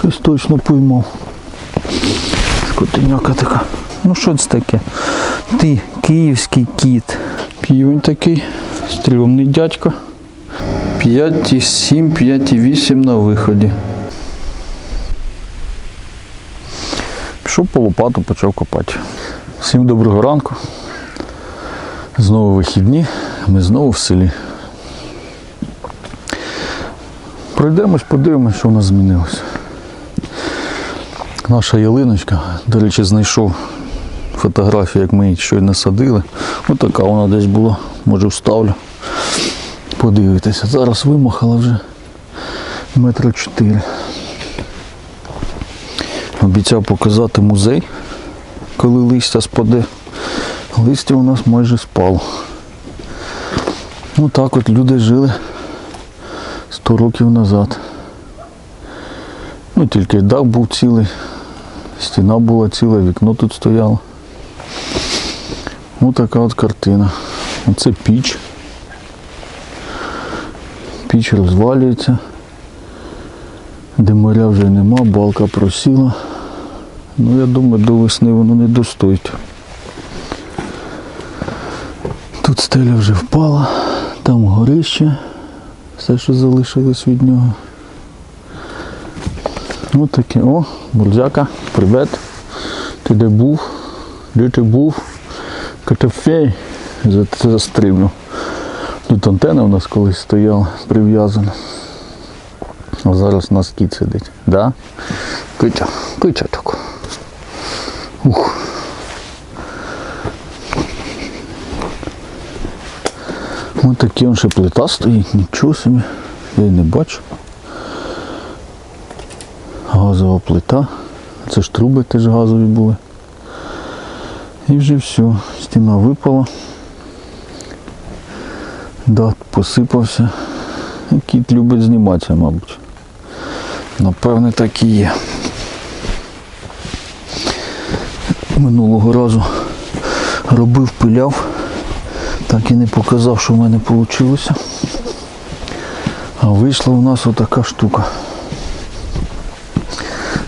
Щось точно поймав. Скотиняка така. Ну що це таке? Ти київський кіт. Півень такий, стрімний дядько. 5,7, 5,8 на виході. Пішов по лопату, почав копати. Всім доброго ранку. Знову вихідні, ми знову в селі. Пройдемось, подивимось, що в нас змінилося. Наша ялиночка, до речі, знайшов фотографію, як ми її щойно садили. Ось така вона десь була, може вставлю. Подивитися. Зараз вимахала вже метра чотири. Обіцяв показати музей, коли листя спаде. Листя у нас майже спало. Ну так от люди жили 100 років назад. Ну тільки дах був цілий, стіна була ціла, вікно тут стояло. Ось така от картина. Оце піч. Піч розвалюється. Димаря вже нема, балка просіла. Ну я думаю, до весни воно не достоїть. Тут стеля вже впала, там горище, все, що залишилось від нього. Ось таке. О, бурзяка, привіт. Ти де був? Де ти був? Катафей. За це застрибнув. Тут антенна у нас колись стояла прив'язана. А зараз у нас кіт сидить. Да? Китя, китя так. Ух. Ось такі он ще плита стоїть, нічого собі. Я її не бачу. Газова плита. Це ж труби теж газові були. І вже все, стіна випала. Дах посипався. Кіт любить зніматися, мабуть. Напевне, так і є. Минулого разу робив, пиляв, так і не показав, що в мене вийшло. А вийшла у нас отака штука.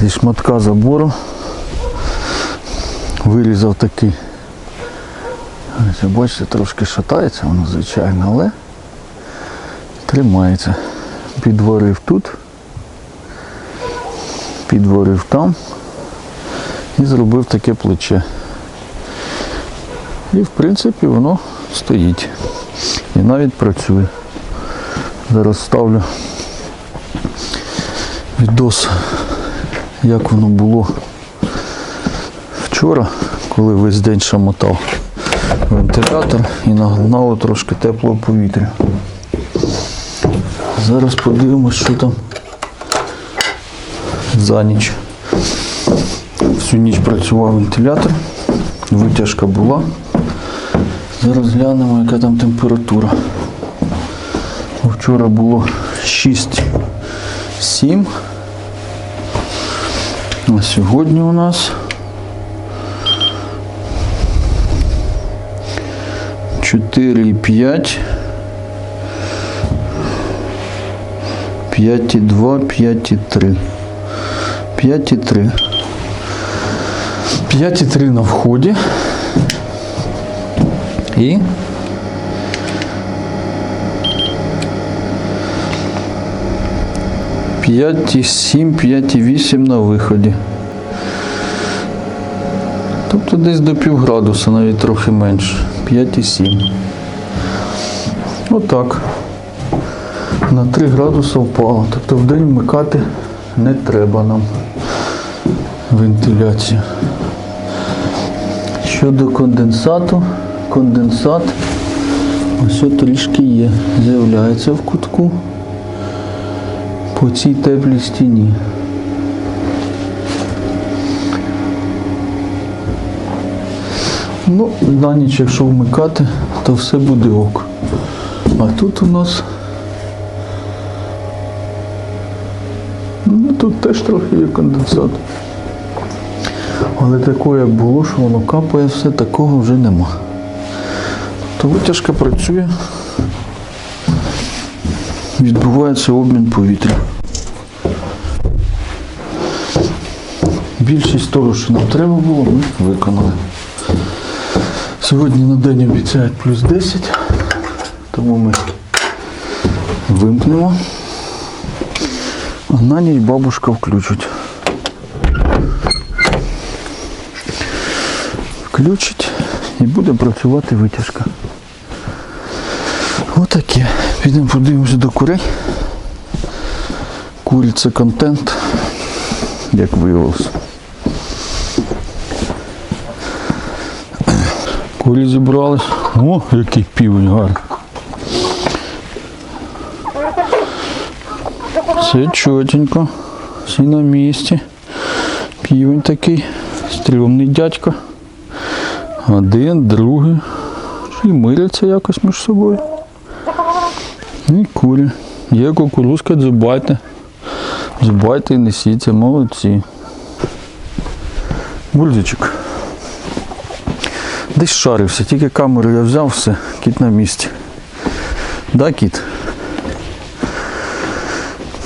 Зі шматка забору вирізав такий. Бачите, трошки шатається воно, звичайно, але тримається. Підварив тут, підварив там і зробив таке плече. І в принципі воно стоїть. І навіть працює. Зараз ставлю відос, як воно було вчора, коли весь день шамотав вентилятор і нагнало трошки теплого повітря. Зараз подивимось, що там за ніч. Всю ніч працював вентилятор, витяжка була. Зараз глянемо, яка там температура. Вчора було 6-7. А сьогодні у нас 4,5. 5,2, 5,3. 5,3. 5,3 на вході. І П'ять і сім, п'ять і вісім на виході. Тобто десь до пів градуса, навіть трохи менше. 5,7. Отак. На 3 градуси впало. Тобто в день вмикати не треба нам вентиляцію. Щодо конденсату, конденсат ось трішки є. З'являється в кутку по цій теплій стіні. Ну, на ніч, якщо вмикати, то все буде ок. А тут у нас. Ну, тут теж трохи є конденсат. Але такого, як було, що воно капає, все такого вже нема. То витяжка працює. Відбувається обмін повітря. Більшість того, що нам треба було, ми виконали. Сьогодні на день обіцяють плюс 10, тому ми вимкнемо. А на ніч бабушка включить. Включить і буде працювати витяжка. Отаке. Підемо подивимося до курей. Курі це контент, як виявилося. Курі зібрались. О, який півень гарний. Все чотенько. Всі на місці. Півень такий. Стрімний дядько. Один, другий. І миряться якось між собою. І курі. Є кукурузка, дзубайте. Дзубайте і несіться, молодці. Бульзичок. Десь шарився, тільки камеру я взяв, все, кіт на місці. Да, кіт?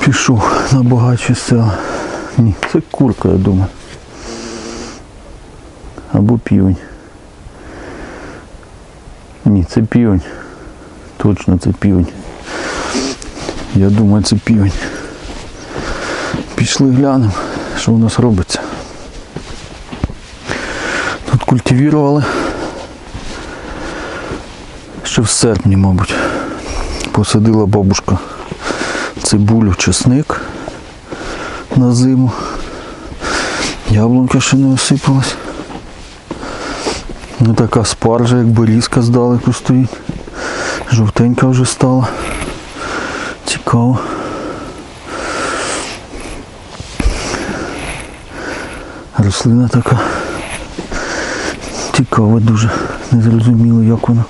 Пішов на багатші села. Ні, це курка, я думаю. Або півень. Ні, це півень. Точно це півень. Я думаю, це півень. Пішли глянемо, що у нас робиться. Тут культивірували. Ще в серпні, мабуть. Посадила бабушка цибулю, чесник на зиму. Яблунька ще не осипалась. Ну така спаржа, як берізка здалеку стоїть. Жовтенька вже стала. Цікаво. Рослина така. Цікава дуже. Не зрозуміло, як вона.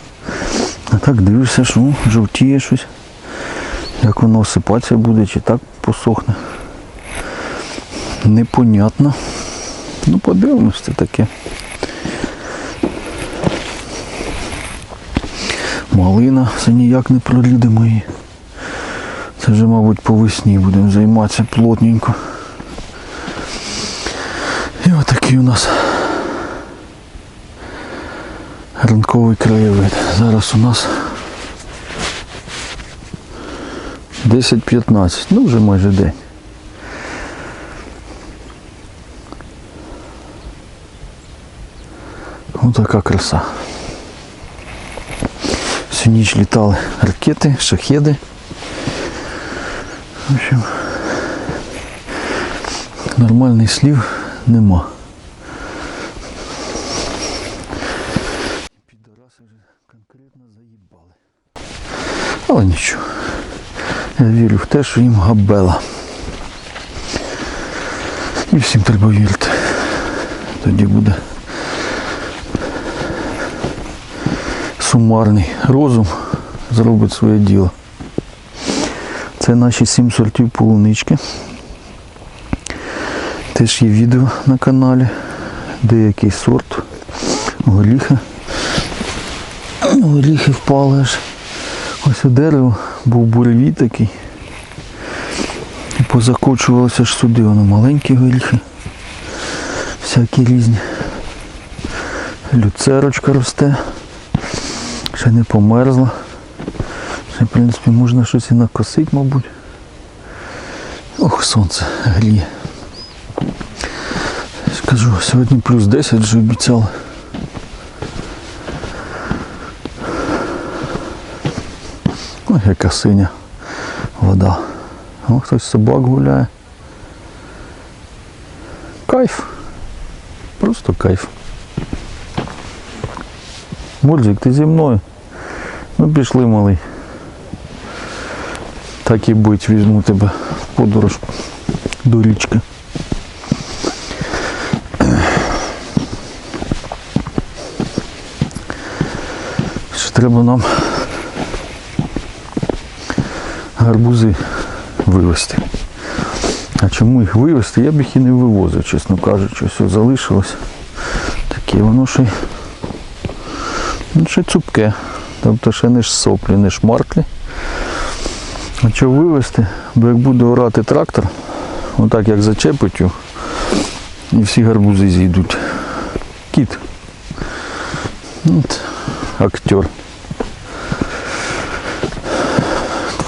А так дивишся, що жовтіє щось. Як воно осипатися буде, чи так посохне. Непонятно. Ну подивимось це таке. Малина, це ніяк не прорідимо її. Це вже, мабуть, по весні будемо займатися плотненько. І отакий у нас ранковий краєвид. Зараз у нас 10-15, ну вже майже день. Ось така краса. Всю ніч літали ракети, шахеди. В общем, нормальних слів нема. Але нічого. Я вірю в те, що їм габела. І всім треба вірити. Тоді буде сумарний розум зробить своє діло. Це наші сім сортів полунички. Теж є відео на каналі. Деякий сорт. Горіхи. Горіхи впали аж. Ось у дерево був буревій такий. І позакочувалося аж сюди. Воно маленькі горіхи. Всякі різні. Люцерочка росте. Ще не померзла. Ще, в принципі, можна щось і накосити, мабуть. Ох, сонце гріє. Скажу, сьогодні плюс 10 вже обіцяли. Яка синя вода. О, хтось собак гуляє. Кайф. Просто кайф. Мурзик, ти зі мною. Ну пішли, малий. Так і будь, візьму тебе в подорож до річки. Ще треба нам гарбузи вивезти. А чому їх вивезти? Я б їх і не вивозив, чесно кажучи, все залишилось. Таке воно ще, ну, ще цупке. Тобто ще не ж соплі, не шмарклі. А що вивезти? Бо як буде орати трактор, отак як зачепить його, І всі гарбузи зійдуть. Кіт. От, актер.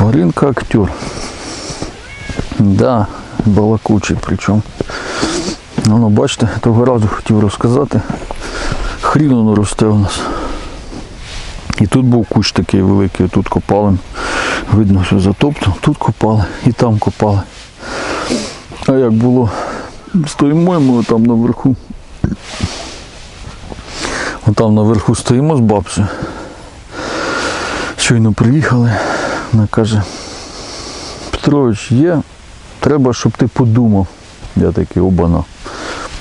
Тваринка актер. Да, балакучий причому. Ну, бачите, того разу хотів розказати. Хрін воно росте у нас. І тут був кущ такий великий, тут копали. Видно, що затоптано, тут копали і там копали. А як було, стоїмо ми там наверху. Отам наверху стоїмо з бабцею. Щойно приїхали. Вона каже, Петрович, є, треба, щоб ти подумав. Я такий обана.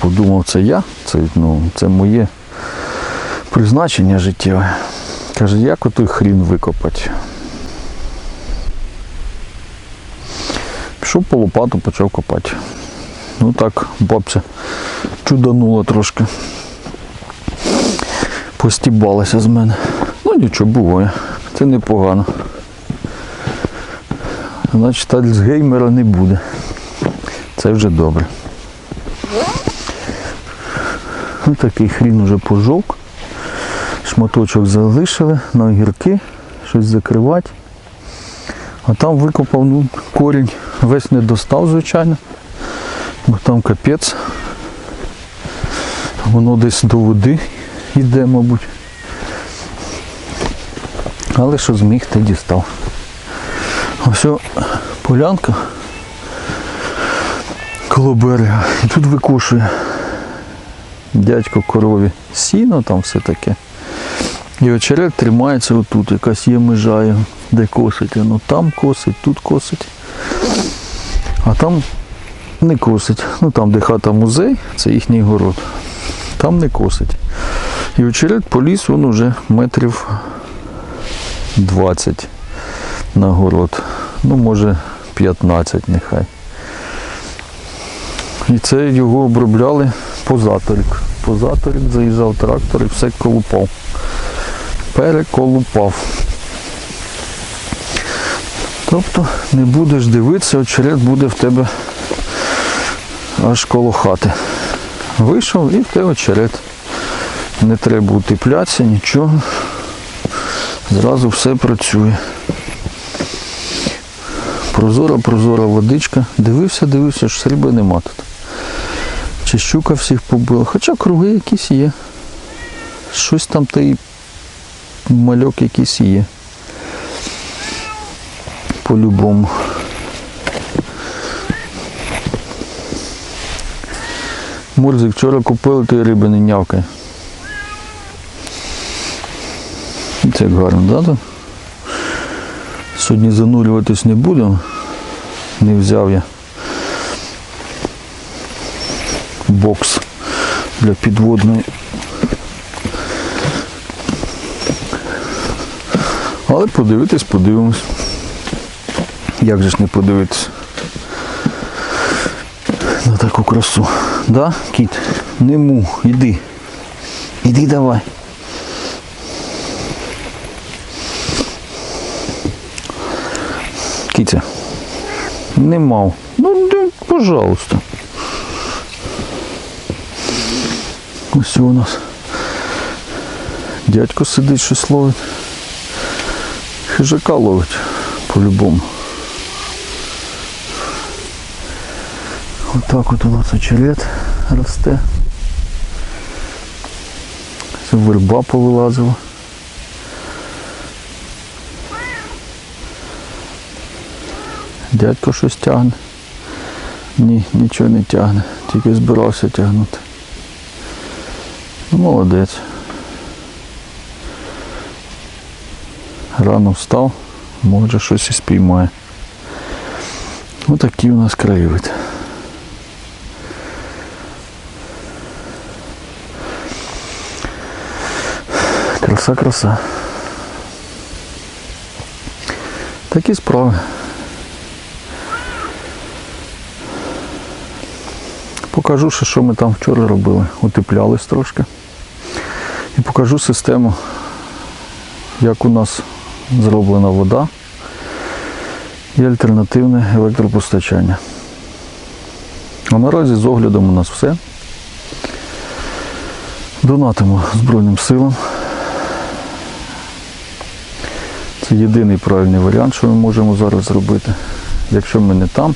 Подумав, це я, це, ну, це моє призначення життєве. Каже, як отой хрін викопати? Пішов по лопату, почав копати. Ну так, бабця чуданула трошки. Постібалася з мене. Ну нічого буває. Це непогано. Значить, альцгеймера не буде. Це вже добре. Ну такий хрін уже пожовк. Шматочок залишили на огірки, щось закривати. А там викопав ну, корінь, весь не достав, звичайно, бо там капець. Воно десь до води йде, мабуть. Але що зміг, те дістав. Ось полянка коло берега. І тут викушує дядько корові сіно, там все таке. І очерет тримається отут, якась є межа, де косить. Ну там косить, тут косить. А там не косить. Ну там, де хата музей, це їхній город. Там не косить. І очерет поліз, він уже метрів 20 на город. Ну, може 15 нехай. І це його обробляли позаторік. Позаторік заїжджав трактор і все колупав. Переколупав. Тобто не будеш дивитися, очерет буде в тебе аж коло хати. Вийшов і в тебе очерет. Не треба утеплятися, нічого. Зразу все працює. Прозора, прозора водичка. Дивився, дивився, що риби нема тут. Чи щука всіх побила. Хоча круги якісь є. Щось там та й мальок якийсь є. По-любому. Мурзик, вчора купили, то й риби не нявкає. Це гарно, да? Сьогодні занурюватись не будемо. Не взяв я бокс для підводної. Але подивитись, подивимось. Як же ж не подивитись на таку красу. Да, кіт? Не му, іди. Іди давай. Не мав. Ну, да, пожалуйста. Ось у нас. Дядько сидить, щось ловить. Хижака ловить по-любому. Отак от у нас очерет росте. Верба повилазила. Дядько щось тягне. Ні, нічого не тягне, тільки збирався тягнути. Ну, молодець. Рано встав, може щось і спіймає. Отакий у нас краєвид. Краса, краса. Такі справи. Покажу, що ми там вчора робили. Утеплялись трошки. І покажу систему, як у нас зроблена вода і альтернативне електропостачання. А наразі з оглядом у нас все. Донатимо Збройним силам. Це єдиний правильний варіант, що ми можемо зараз зробити. Якщо ми не там,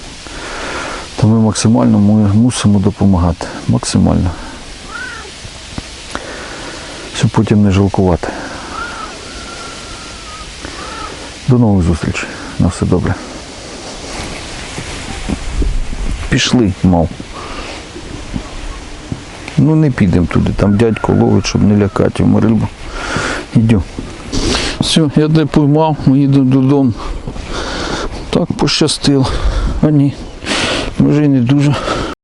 то ми максимально мусимо допомагати. Максимально. Щоб потім не жалкувати. До нових зустрічей. На все добре. Пішли, мав. Ну не підемо туди, там дядько ловить, щоб не лякати йому рибу. Йдемо. Все, я де поймав, ми їдемо додому. Так пощастило. А ні, може і не дуже.